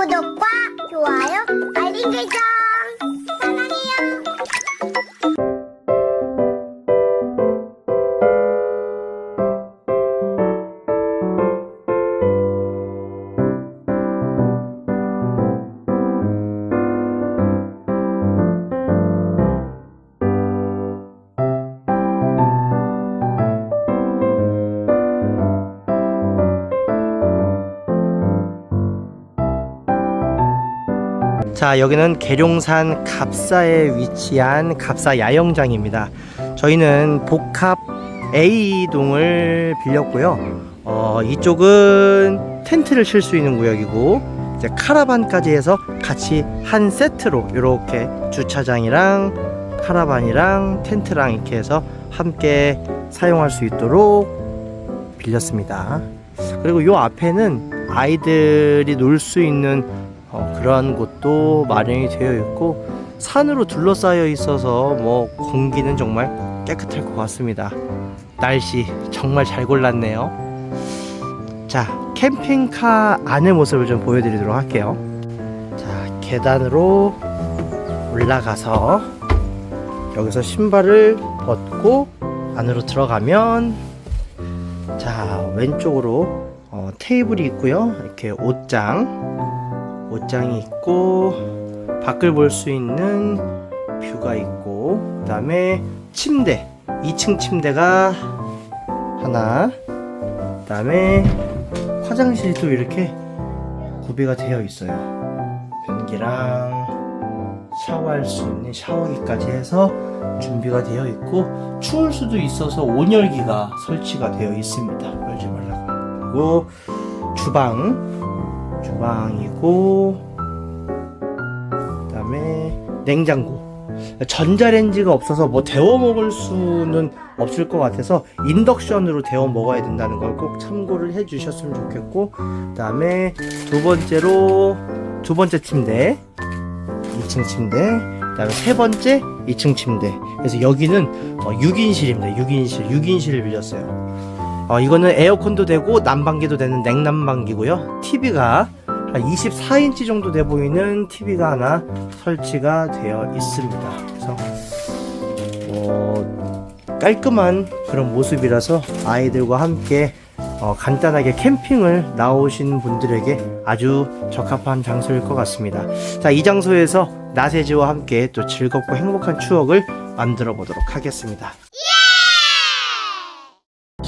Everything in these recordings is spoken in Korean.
구독과 좋아요, 알림 설정. 자 여기는 계룡산 갑사에 위치한 갑사 야영장입니다. 저희는 복합 A동을 빌렸고요. 어, 이쪽은 텐트를 칠 수 있는 구역이고 이제 카라반까지 해서 같이 한 세트로 이렇게 주차장이랑 카라반이랑 텐트랑 이렇게 해서 함께 사용할 수 있도록 빌렸습니다. 그리고 요 앞에는 아이들이 놀 수 있는 어, 그러한 곳도 마련이 되어 있고 산으로 둘러싸여 있어서 뭐 공기는 정말 깨끗할 것 같습니다. 날씨 정말 잘 골랐네요. 자, 캠핑카 안의 모습을 좀 보여드리도록 할게요. 자, 계단으로 올라가서 여기서 신발을 벗고 안으로 들어가면 자, 왼쪽으로 어, 테이블이 있고요. 이렇게 옷장 옷장이 있고 밖을 볼 수 있는 뷰가 있고 그 다음에 침대 2층 침대가 하나 그 다음에 화장실이 또 이렇게 구비가 되어 있어요. 변기랑 샤워할 수 있는 샤워기까지 해서 준비가 되어 있고 추울 수도 있어서 온열기가 설치가 되어 있습니다. 열지 말라고. 그리고 주방 주방이고 그다음에 냉장고. 전자레인지가 없어서 뭐 데워 먹을 수는 없을 것 같아서 인덕션으로 데워 먹어야 된다는 걸 꼭 참고를 해 주셨으면 좋겠고 그다음에 두 번째로 두 번째 침대 2층 침대 그다음에 세 번째 2층 침대. 그래서 여기는 어, 6인실입니다. 6인실 6인실을 빌렸어요 어, 이거는 에어컨도 되고 난방기도 되는 냉난방기고요. TV가 한 24인치 정도 돼 보이는 TV가 하나 설치가 되어 있습니다. 그래서 어, 깔끔한 그런 모습이라서 아이들과 함께 어, 간단하게 캠핑을 나오신 분들에게 아주 적합한 장소일 것 같습니다. 자, 이 장소에서 나세지와 함께 또 즐겁고 행복한 추억을 만들어 보도록 하겠습니다.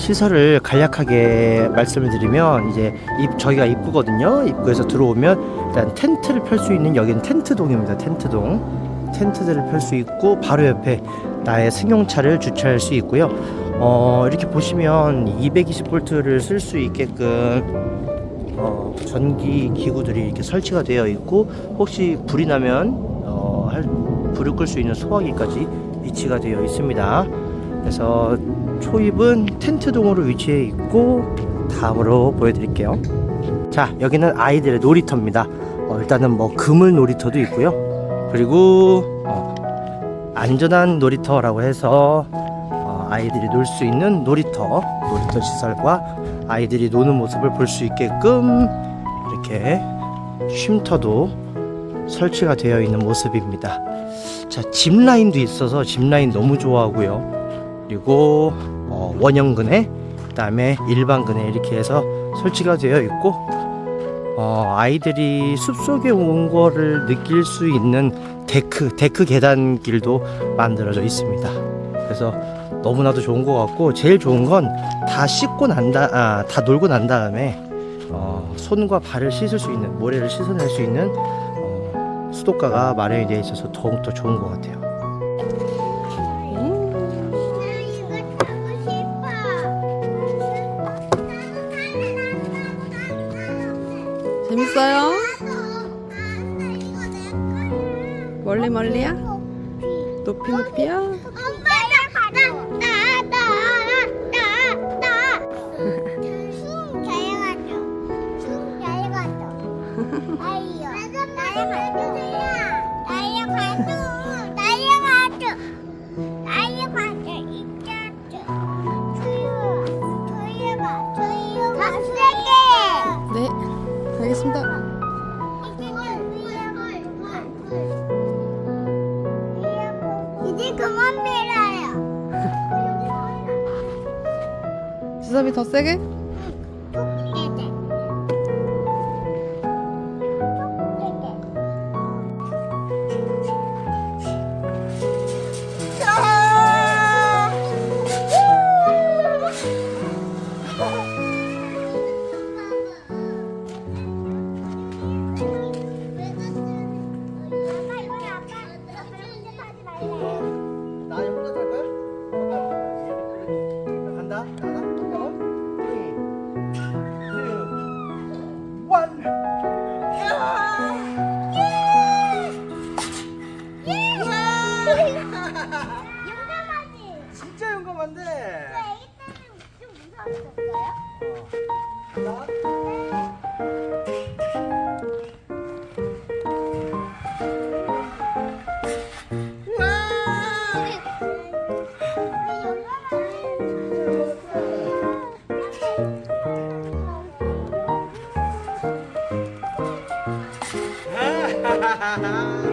시설을 간략하게 말씀을 드리면 이제 입 저희가 입구거든요. 입구에서 들어오면 일단 텐트를 펼 수 있는 여기는 텐트동입니다. 텐트동. 텐트들을 펼 수 있고 바로 옆에 나의 승용차를 주차할 수 있고요. 어, 이렇게 보시면 220볼트를 쓸 수 있게끔 어, 전기 기구들이 이렇게 설치가 되어 있고 혹시 불이 나면 어, 할, 불을 끌 수 있는 소화기까지 위치가 되어 있습니다. 그래서 초입은 텐트동으로 위치해 있고 다음으로 보여드릴게요. 자 여기는 아이들의 놀이터입니다. 어, 일단은 뭐 그물 놀이터도 있고요. 그리고 어, 안전한 놀이터라고 해서 어, 아이들이 놀 수 있는 놀이터, 놀이터 시설과 아이들이 노는 모습을 볼 수 있게끔 이렇게 쉼터도 설치가 되어 있는 모습입니다. 자, 짚라인도 있어서 짚라인 너무 좋아하고요. 그리고 어, 원형근에 그다음에 일반근에 이렇게 해서 설치가 되어 있고 어, 아이들이 숲속에 온 거를 느낄 수 있는 데크 데크 계단길도 만들어져 있습니다. 그래서 너무나도 좋은 것 같고 제일 좋은 건 다 씻고 난다 아, 다 놀고 난 다음에 어, 손과 발을 씻을 수 있는 모래를 씻어낼 수 있는 어, 수도가가 마련이 되어 있어서 더욱 더 좋은 것 같아요. 멀리 멀리야? 높이 높이야? 지 ha ha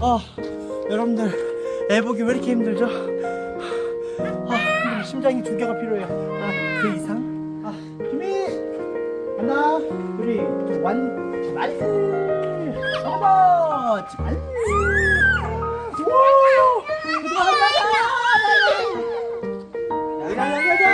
아 여러분들 애보기 왜 이렇게 힘들죠? 아. 심장이 두 개가 필요해요. 아 그 이상? 아 준비. 하나, 둘, 완, 말. 어머, 말. 오, 야야야야야.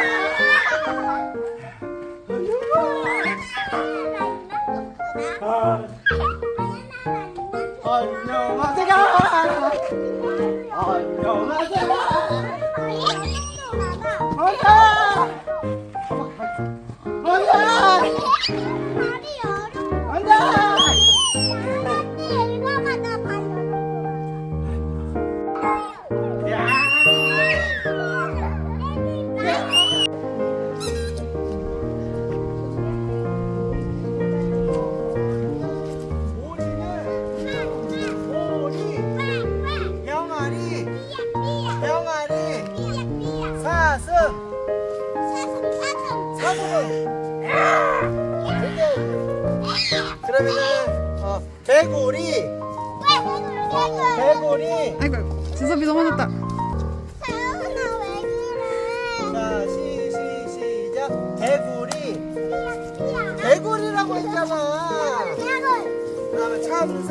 그 다음에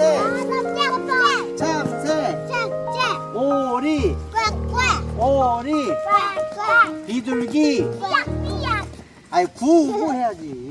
참새, 참새, 오리, 오리, 비둘기. 아니, 구구 해야지.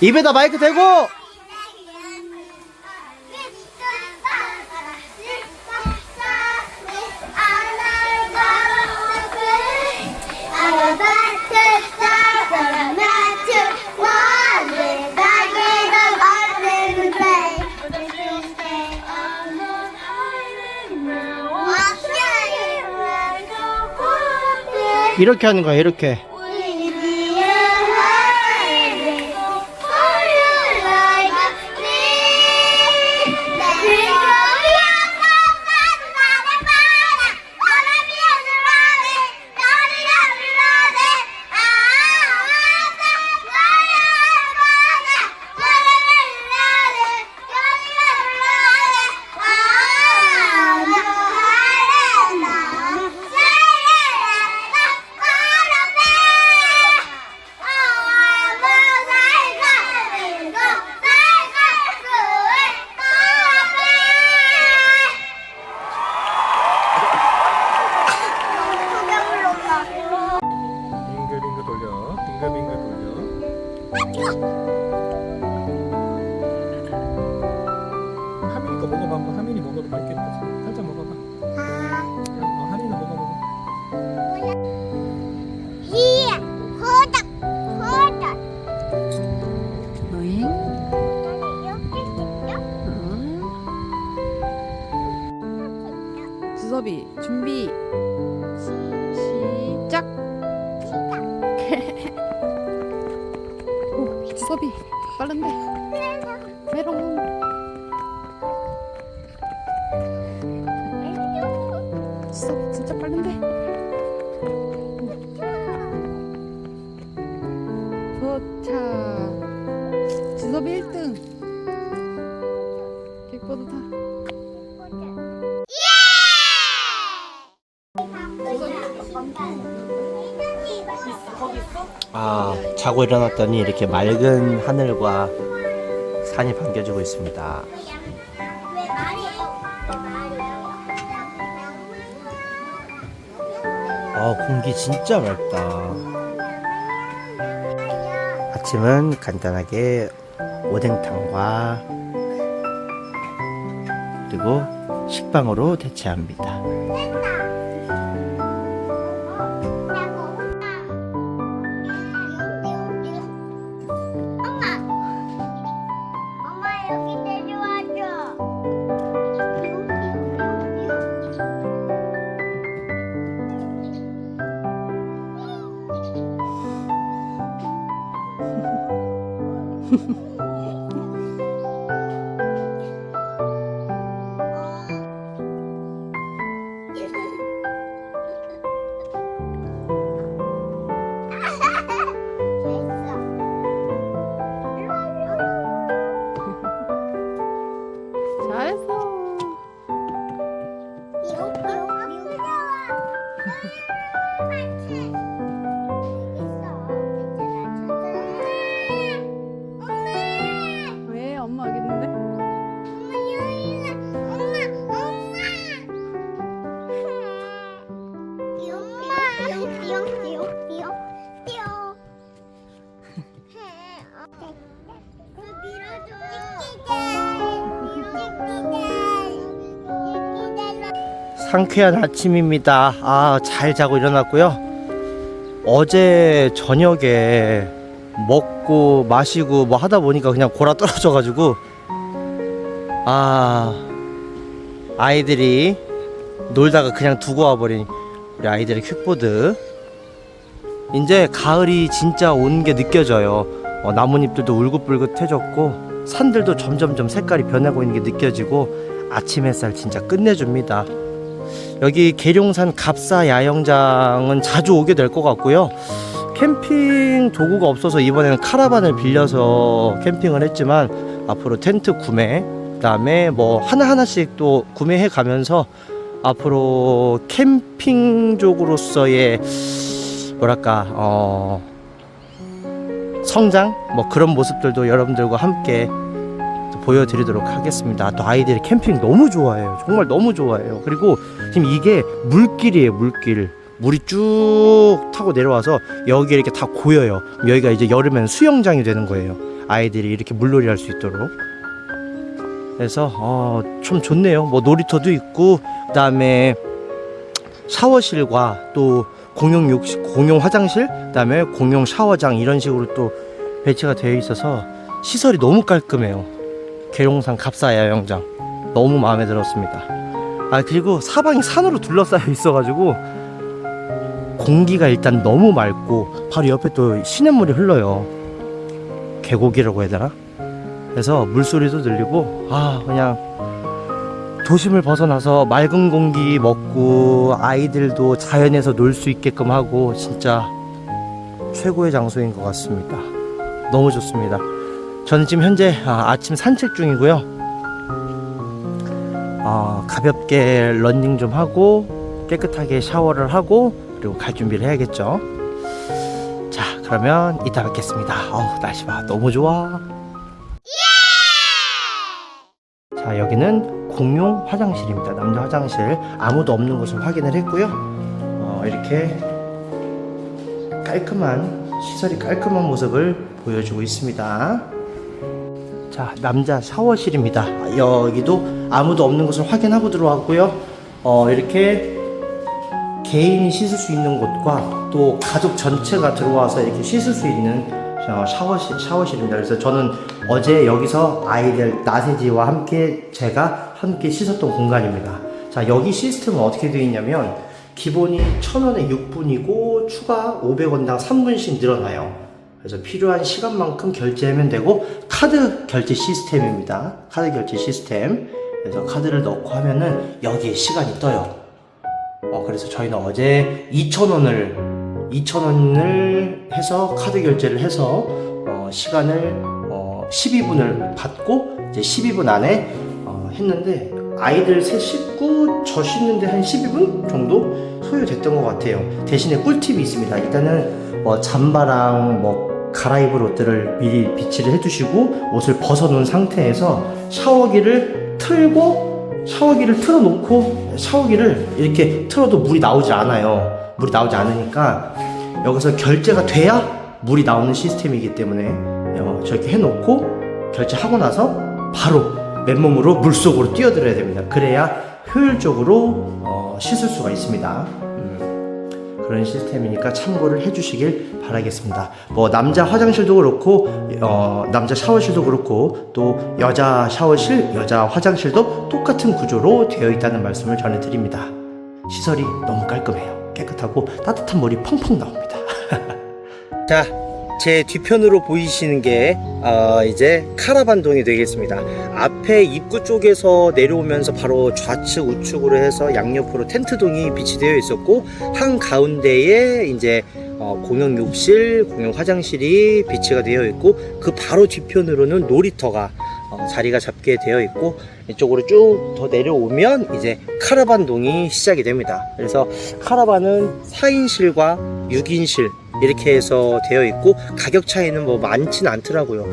입에다 마이크 대고. 이렇게 하는 거야, 이렇게. 지섭이 진짜 빠른데. 도착. 지섭이 1등. 킥보드 타. 아 자고 일어났더니 이렇게 맑은 하늘과 산이 반겨지고 있습니다. 아 공기 진짜 맑다. 아침은 간단하게 오뎅탕과 그리고 식빵으로 대체합니다. 상쾌한 아침입니다. 아, 잘 자고 일어났고요. 어제 저녁에 먹고 마시고 뭐 하다 보니까 그냥 골아 떨어져 가지고 아, 아이들이 놀다가 그냥 두고 와버린 우리 아이들의 퀵보드. 이제 가을이 진짜 온 게 느껴져요. 어, 나뭇잎들도 울긋불긋해졌고 산들도 점점점 색깔이 변하고 있는 게 느껴지고 아침 햇살 진짜 끝내줍니다. 여기 계룡산 갑사 야영장은 자주 오게 될 것 같고요. 캠핑 도구가 없어서 이번에는 카라반을 빌려서 캠핑을 했지만 앞으로 텐트 구매, 그다음에 뭐 하나 하나씩 또 구매해 가면서 앞으로 캠핑족으로서의 뭐랄까 어 성장 뭐 그런 모습들도 여러분들과 함께 또 보여드리도록 하겠습니다. 또 아이들이 캠핑 너무 좋아해요. 정말 너무 좋아해요. 그리고 지금 이게 물길이에요, 물길. 물이 쭉 타고 내려와서 여기 이렇게 다 고여요. 여기가 이제 여름엔 수영장이 되는 거예요. 아이들이 이렇게 물놀이 할 수 있도록. 그래서 어, 좀 좋네요. 뭐 놀이터도 있고 그다음에 샤워실과 또 공용 욕실, 공용 화장실, 그다음에 공용 샤워장 이런 식으로 또 배치가 되어 있어서 시설이 너무 깔끔해요. 계룡산 갑사 야영장 너무 마음에 들었습니다. 아 그리고 사방이 산으로 둘러싸여 있어가지고 공기가 일단 너무 맑고 바로 옆에 또 시냇물이 흘러요. 계곡이라고 해야 되나? 그래서 물소리도 들리고 아 그냥 도심을 벗어나서 맑은 공기 먹고 아이들도 자연에서 놀 수 있게끔 하고 진짜 최고의 장소인 것 같습니다. 너무 좋습니다. 저는 지금 현재 아, 아침 산책 중이고요. 아, 가볍게 런닝 좀 하고 깨끗하게 샤워를 하고 그리고 갈 준비를 해야겠죠. 자, 그러면 이따 뵙겠습니다. 어우, 날씨 봐. 너무 좋아. 자, 여기는 공용 화장실입니다. 남자 화장실. 아무도 없는 곳을 확인을 했고요. 어, 이렇게 깔끔한 시설이 깔끔한 모습을 보여주고 있습니다. 자, 남자 샤워실입니다. 여기도 아무도 없는 것을 확인하고 들어왔고요. 어, 이렇게 개인이 씻을 수 있는 곳과 또 가족 전체가 들어와서 이렇게 씻을 수 있는 어, 샤워실, 샤워실입니다. 그래서 저는 어제 여기서 아이들 나세지와 함께 제가 함께 씻었던 공간입니다. 자, 여기 시스템은 어떻게 되어 있냐면 기본이 1000원에 6분이고 추가 500원당 3분씩 늘어나요. 그래서 필요한 시간만큼 결제하면 되고 카드 결제 시스템입니다. 카드 결제 시스템. 그래서 카드를 넣고 하면은 여기에 시간이 떠요. 어, 그래서 저희는 어제 2,000원을 2,000원을 해서 카드 결제를 해서 어, 시간을 어, 12분을 받고 이제 12분 안에 어, 했는데 아이들 셋 씻고 저 씻는데 한 12분 정도 소요됐던 것 같아요. 대신에 꿀팁이 있습니다. 일단은 뭐 잠바랑 뭐 갈아입을 옷들을 미리 비치를 해두시고 옷을 벗어놓은 상태에서 샤워기를 틀고 샤워기를 틀어놓고 샤워기를 이렇게 틀어도 물이 나오지 않아요. 물이 나오지 않으니까 여기서 결제가 돼야 물이 나오는 시스템이기 때문에 어, 저렇게 해놓고 결제하고 나서 바로 맨몸으로 물 속으로 뛰어들어야 됩니다. 그래야 효율적으로 어, 씻을 수가 있습니다. 음, 그런 시스템이니까 참고를 해주시길 바라겠습니다. 뭐 남자 화장실도 그렇고 어, 남자 샤워실도 그렇고 또 여자 샤워실, 여자 화장실도 똑같은 구조로 되어 있다는 말씀을 전해드립니다. 시설이 너무 깔끔해요. 깨끗하고 따뜻한 물이 펑펑 나옵니다. 자, 제 뒤편으로 보이시는 게 어, 이제 카라반동이 되겠습니다. 앞에 입구 쪽에서 내려오면서 바로 좌측 우측으로 해서 양옆으로 텐트동이 비치되어 있었고 한 가운데에 이제 어, 공용 욕실, 공용 화장실이 비치가 되어 있고 그 바로 뒤편으로는 놀이터가 어, 자리가 잡게 되어 있고 이쪽으로 쭉 더 내려오면 이제 카라반동이 시작이 됩니다. 그래서 카라반은 4인실과 6인실 이렇게 해서 되어 있고 가격 차이는 뭐 많지는 않더라고요.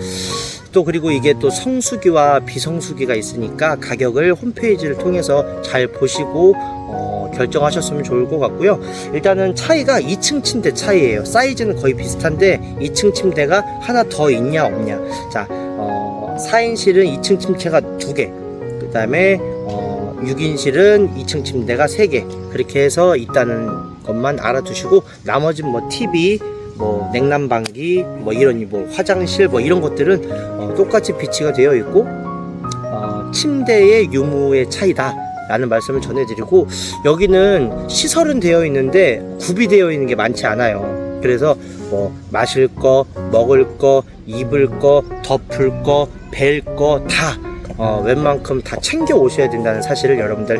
또 그리고 이게 또 성수기와 비성수기가 있으니까 가격을 홈페이지를 통해서 잘 보시고 어, 결정하셨으면 좋을 것 같고요. 일단은 차이가 2층 침대 차이예요. 사이즈는 거의 비슷한데 2층 침대가 하나 더 있냐 없냐. 자, 어, 4인실은 2층 침대가 2개. 그 다음에 어, 6인실은 2층 침대가 3개. 그렇게 해서 있다는 것만 알아두시고 나머지 뭐 TV 뭐 냉난방기 뭐 이런 뭐 화장실 뭐 이런 것들은 어, 똑같이 비치가 되어 있고 어, 침대의 유무의 차이다 라는 말씀을 전해드리고 여기는 시설은 되어 있는데 구비되어 있는 게 많지 않아요. 그래서 뭐 마실 거 먹을 거 입을 거 덮을 거 벨 거 다 어, 웬만큼 다 챙겨 오셔야 된다는 사실을 여러분들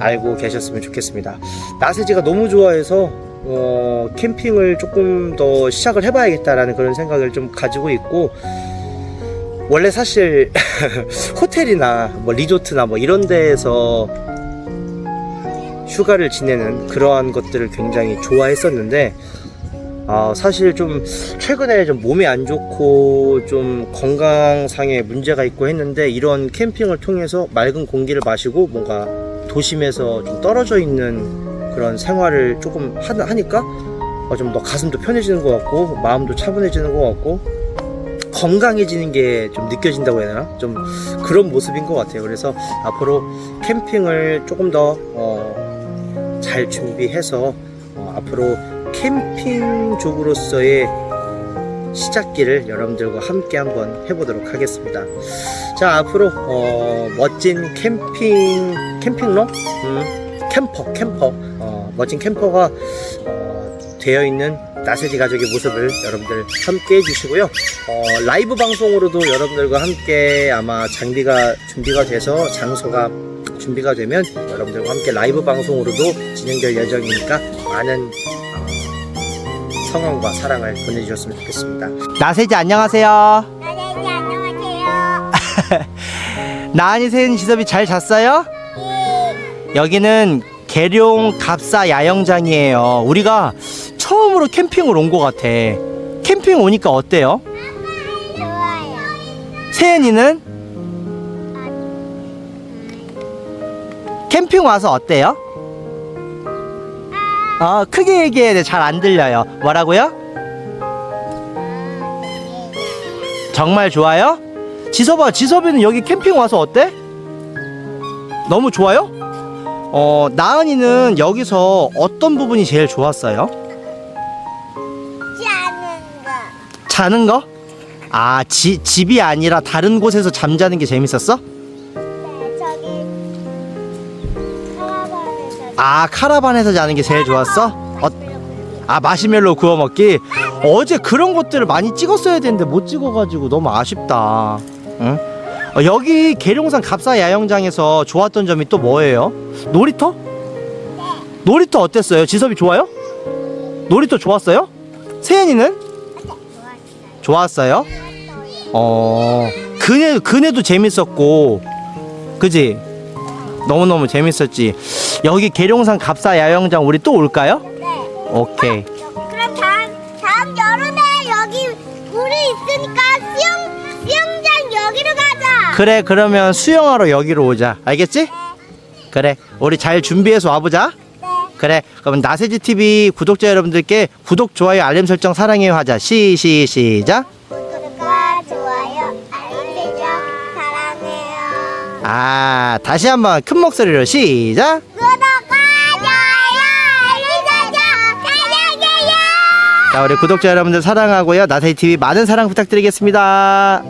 알고 계셨으면 좋겠습니다. 나세지가 너무 좋아해서 어, 캠핑을 조금 더 시작을 해봐야겠다라는 그런 생각을 좀 가지고 있고 원래 사실 호텔이나 뭐 리조트나 뭐 이런 데에서 휴가를 지내는 그러한 것들을 굉장히 좋아했었는데 아, 사실 좀 최근에 좀 몸이 안 좋고 좀 건강상에 문제가 있고 했는데 이런 캠핑을 통해서 맑은 공기를 마시고 뭔가 도심에서 좀 떨어져 있는 그런 생활을 조금 하, 하니까 어, 좀 더 가슴도 편해지는 것 같고 마음도 차분해지는 것 같고 건강해지는 게 좀 느껴진다고 해야 되나? 좀 그런 모습인 것 같아요. 그래서 앞으로 캠핑을 조금 더, 어, 잘 준비해서, 어, 앞으로 캠핑족으로서의 시작기를 여러분들과 함께 한번 해보도록 하겠습니다. 자, 앞으로, 어, 멋진 캠핑, 캠핑러? 음, 캠퍼, 캠퍼. 어, 멋진 캠퍼가, 어, 되어 있는 나세지 가족의 모습을 여러분들 함께 해주시고요. 어, 라이브 방송으로도 여러분들과 함께 아마 장비가 준비가 돼서 장소가 준비가 되면 여러분들과 함께 라이브 방송으로도 진행될 예정이니까 많은 어, 성원과 사랑을 보내주셨으면 좋겠습니다. 나세지 안녕하세요. 안녕하세요. 나은이 새은 지섭이 잘 잤어요? 여기는 계룡 갑사 야영장이에요. 우리가 처음으로 캠핑을 온 것 같아. 캠핑 오니까 어때요? 좋아요. 세은이는 캠핑 와서 어때요? 어, 크게 얘기해야 돼. 잘 안 들려요. 뭐라고요? 정말 좋아요? 지섭아 지섭이는 여기 캠핑 와서 어때? 너무 좋아요? 어 나은이는 여기서 어떤 부분이 제일 좋았어요? 짜는 거. 자는 거? 아 지, 집이 아니라 다른 곳에서 잠자는 게 재밌었어? 네, 저기 카라반에서 아 카라반에서 자는 게 제일 좋았어? 어, 아 마시멜로 구워 먹기 어제 그런 것들을 많이 찍었어야 되는데 못 찍어가지고 너무 아쉽다 응? 어, 여기 계룡산 갑사 야영장에서 좋았던 점이 또 뭐예요? 놀이터? 놀이터 어땠어요? 지섭이 좋아요? 놀이터 좋았어요? 세연이는? 좋았어요? 어 그네 그네도 재밌었고 그지? 너무너무 재밌었지 여기 계룡산 갑사 야영장 우리 또 올까요? 네. 오케이 그래 그러면 수영하러 여기로 오자 알겠지? 그래 우리 잘 준비해서 와보자 네. 그래 그럼 나세지 TV 구독자 여러분들께 구독 좋아요 알림 설정 사랑해요 하자 시시 시작 구독과 좋아요 알림 설정 사랑해요. 아 다시 한번 큰 목소리로 시작 구독과 좋아요 알림 설정 사랑해요. 자 우리 구독자 여러분들 사랑하고요 나세지 TV 많은 사랑 부탁드리겠습니다